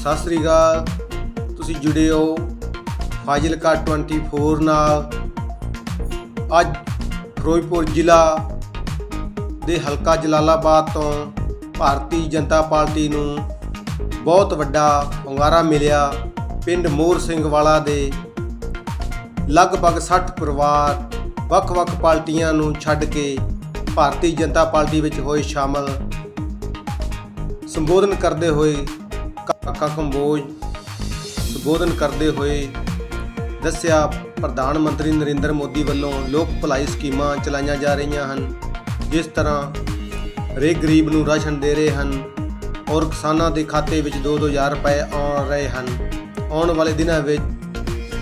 ਸਤਿ ਸ੍ਰੀ ਅਕਾਲ। ਤੁਸੀਂ ਜੁੜੇ ਹੋ ਫਾਜ਼ਿਲਕਾ 24 ਨਾਲ। ਅੱਜ ਫਿਰੋਜ਼ਪੁਰ ਜ਼ਿਲ੍ਹਾ ਦੇ ਹਲਕਾ ਜਲਾਲਾਬਾਦ ਤੋਂ ਭਾਰਤੀ ਜਨਤਾ ਪਾਰਟੀ ਨੂੰ ਬਹੁਤ ਵੱਡਾ ਹੁੰਗਾਰਾ ਮਿਲਿਆ। ਪਿੰਡ ਮੋਰ ਸਿੰਘ ਵਾਲਾ ਦੇ ਲਗਭਗ 60 ਪਰਿਵਾਰ ਵੱਖ-ਵੱਖ ਪਾਰਟੀਆਂ ਨੂੰ ਛੱਡ ਕੇ ਭਾਰਤੀ ਜਨਤਾ ਪਾਰਟੀ ਵਿੱਚ ਹੋਏ ਸ਼ਾਮਲ ਸੰਬੋਧਨ ਕਰਦੇ ਹੋਏ ਕਾਕਾ ਕੰਬੋਜ ਸੰਬੋਧਨ ਕਰਦੇ ਹੋਏ ਦੱਸਿਆ, ਪ੍ਰਧਾਨ ਮੰਤਰੀ ਨਰਿੰਦਰ ਮੋਦੀ ਵੱਲੋਂ ਲੋਕ ਭਲਾਈ ਸਕੀਮਾਂ ਚਲਾਈਆਂ ਜਾ ਰਹੀਆਂ ਹਨ। ਜਿਸ ਤਰ੍ਹਾਂ ਹਰੇਕ ਗਰੀਬ ਨੂੰ ਰਾਸ਼ਨ ਦੇ ਰਹੇ ਹਨ ਔਰ ਕਿਸਾਨਾਂ ਦੇ ਖਾਤੇ ਵਿੱਚ 2-2000 ਰੁਪਏ ਆ ਰਹੇ ਹਨ। ਆਉਣ ਵਾਲੇ ਦਿਨਾਂ ਵਿੱਚ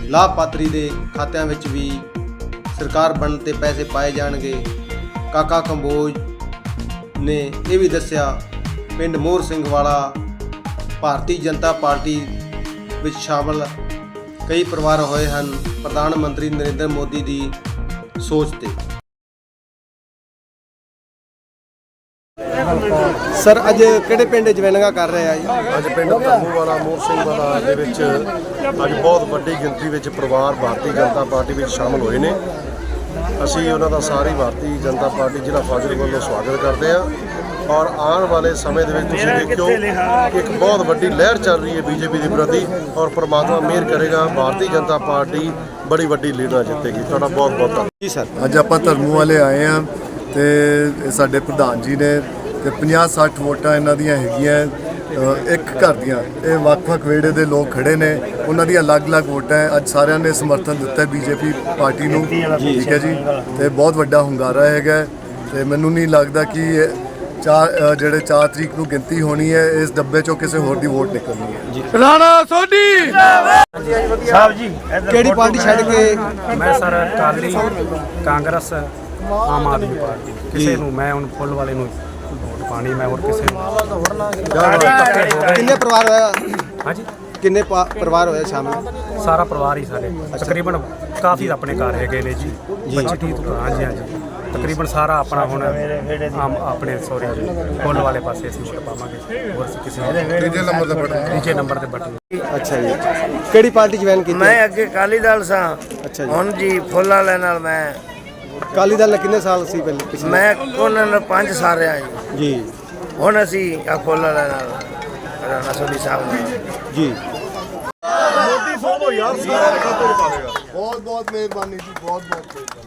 ਲਾਭਪਾਤਰੀ ਦੇ ਖਾਤਿਆਂ ਵਿੱਚ ਵੀ ਸਰਕਾਰ ਬਣਨ ਤੇ ਪੈਸੇ ਪਾਏ ਜਾਣਗੇ। ਕਾਕਾ ਕੰਬੋਜ ਨੇ ਇਹ ਵੀ ਦੱਸਿਆ, ਪਿੰਡ ਮੋਹਰ ਸਿੰਘ ਵਾਲਾ ਭਾਰਤੀ ਜਨਤਾ ਪਾਰਟੀ ਵਿੱਚ ਸ਼ਾਮਲ ਕਈ ਪਰਿਵਾਰ ਹੋਏ ਹਨ, ਪ੍ਰਧਾਨ ਮੰਤਰੀ ਨਰਿੰਦਰ ਮੋਦੀ ਦੀ ਸੋਚ ਤੇ। ਸਰ, ਅੱਜ ਕਿਹੜੇ ਪਿੰਡ ਜਵੈਨਗਾ ਕਰ ਰਹੇ ਆ ਜੀ? ਅੱਜ ਪਿੰਡ ਧੰਮੂ ਵਾਲਾ ਮੋਹਰ ਸਿੰਘ ਵਾਲਾ ਦੇ ਵਿੱਚ ਅੱਜ ਬਹੁਤ ਵੱਡੀ ਗਿਣਤੀ ਵਿੱਚ ਪਰਿਵਾਰ ਭਾਰਤੀ ਜਨਤਾ ਪਾਰਟੀ ਵਿੱਚ ਸ਼ਾਮਲ ਹੋਏ ਨੇ। ਅਸੀਂ ਉਹਨਾਂ ਦਾ ਸਾਰੀ ਭਾਰਤੀ ਜਨਤਾ ਪਾਰਟੀ ਜ਼ਿਲ੍ਹਾ ਫਾਜ਼ਿਲ ਵੱਲੋਂ ਸਵਾਗਤ ਕਰਦੇ ਹਾਂ। ਔਰ ਆਉਣ ਵਾਲੇ ਸਮੇਂ ਦੇ ਵਿੱਚ ਤੁਸੀਂ ਦੇਖਿਓ ਇੱਕ ਬਹੁਤ ਵੱਡੀ ਲਹਿਰ ਚੱਲ ਰਹੀ ਹੈ ਬੀਜੇਪੀ ਦੇ ਪ੍ਰਤੀ ਔਰ ਪ੍ਰਮਾਤਮਾ ਮਿਹਰ ਕਰੇਗਾ ਭਾਰਤੀ ਜਨਤਾ ਪਾਰਟੀ ਬੜੀ ਵੱਡੀ ਲੀਡਰ ਜਿੱਤੇਗੀ। ਤੁਹਾਡਾ ਬਹੁਤ ਬਹੁਤ ਧੰਨਵਾਦ। ਜੀ ਸਰ ਅੱਜ ਆਪਾਂ ਧਰਮੂ ਵਾਲੇ ਆਏ ਆ ਤੇ ਸਾਡੇ ਪ੍ਰਧਾਨ ਜੀ ਨੇ ਤੇ 50 60 ਵੋਟਾਂ ਇਹਨਾਂ ਦੀਆਂ ਹੈਗੀਆਂ ਇੱਕ ਘਰ ਦੀਆਂ। ਇਹ ਵੱਖ-ਵੱਖ ਵੇੜੇ ਦੇ ਲੋਕ ਖੜੇ ਨੇ ਉਹਨਾਂ ਦੀਆਂ ਅਲੱਗ-ਅਲੱਗ ਵੋਟਾਂ ਹੈ। ਅੱਜ ਸਾਰਿਆਂ ਨੇ ਸਮਰਥਨ ਦਿੱਤਾ ਬੀਜੇਪੀ ਪਾਰਟੀ ਨੂੰ। ਠੀਕ ਹੈ ਜੀ। ਤੇ ਬਹੁਤ ਵੱਡਾ ਹੁੰਗਾਰਾ ਹੈਗਾ ਹੈ। ਤੇ ਮੈਨੂੰ ਨਹੀਂ ਲੱਗਦਾ ਕਿ ਚਾਰ ਜਿਹੜੇ 4 ਤਰੀਕ ਨੂੰ ਗਿਣਤੀ ਹੋਣੀ ਹੈ ਇਸ ਡੱਬੇ ਚੋਂ ਕਿਸੇ ਹੋਰ ਦੀ ਵੋਟ ਨਿਕਲਣੀ ਹੈ। ਸਾਹਿਬ ਜੀ ਕਿਹੜੀ ਪਾਰਟੀ ਛੱਡ ਕੇ? ਮੈਂ ਸਰ ਅਕਾਲੀ ਕਾਂਗਰਸ ਆਮ ਆਦਮੀ ਪਾਰਟੀ। ਕਿਸੇ ਨੂੰ ਮੈਂ ਹੁਣ ਫੁੱਲ ਵਾਲੇ ਨੂੰ ਵੋਟ ਪਾਣੀ ਮੈਂ ਹੋਰ ਕਿਸੇ ਨੂੰ। ਕਿੰਨੇ ਪਰਿਵਾਰ ਹੋਇਆ? ਹਾਂਜੀ? ਕਿੰਨੇ ਪਰਿਵਾਰ ਹੋਇਆ ਸ਼ਾਮਲ ਸਾਰਾ ਪਰਿਵਾਰ ਹੀ ਸਾਰੇ। ਤਕਰੀਬਨ ਕਾਫੀ ਆਪਣੇ ਘਰ ਹੈਗੇ ਨੇ ਜੀ। ਬੱਚੀ ਠੀਕ ਹਾਂਜੀ ਹਾਂਜੀ। ਤਕਰੀਬਨ ਸਾਰਾ ਆਪਣਾ ਹੁਣ ਆਮ ਆਪਣੇ ਸੋਰੀ ਫੁੱਲ ਵਾਲੇ ਪਾਸੇ ਅਸੀਂ ਵੋਟ ਪਾਵਾਂਗੇ। ਹੋਰ ਅਸੀਂ ਕਿਸੇ ਨੂੰ ਤੀਜੇ ਨੰਬਰ ਦਾ ਬਟਨ। ਤੀਜੇ ਨੰਬਰ ਤੇ ਬਟਨ। ਅੱਛਾ ਜੀ। ਕਿਹੜੀ ਪਾਰਟੀ ਜੁਆਇਨ ਕੀਤੀ? ਮੈਂ ਅੱਗੇ ਅਕਾਲੀ ਦਲ ਸਾਂ। ਅੱਛਾ ਜੀ। ਹੁਣ ਜੀ ਫੁੱਲ ਵਾਲੇ ਨਾਲ ਮੈਂ ਅਕਾਲੀ ਦਲ ਕਿੰਨੇ ਸਾਲ ਸੀ ਪਹਿਲੇ ਪਿਛਲੇ? ਮੈਂ ਉਹਨਾਂ ਨਾਲ ਪੰਜ ਸਾਲ ਰਿਹਾ ਜੀ। ਜੀ। ਹੁਣ ਅਸੀਂ ਆ ਫੁੱਲ ਵਾਲੇ ਨਾਲ ਰਾਣਾ ਸੋਢੀ ਸਾਹਿਬ ਨਾਲ। ਜੀ। ਬਹੁਤ ਬਹੁਤ ਮਿਹਰਬਾਨੀ ਜੀ ਬਹੁਤ ਬਹੁਤ ਮਿਹਰਬਾਨੀ।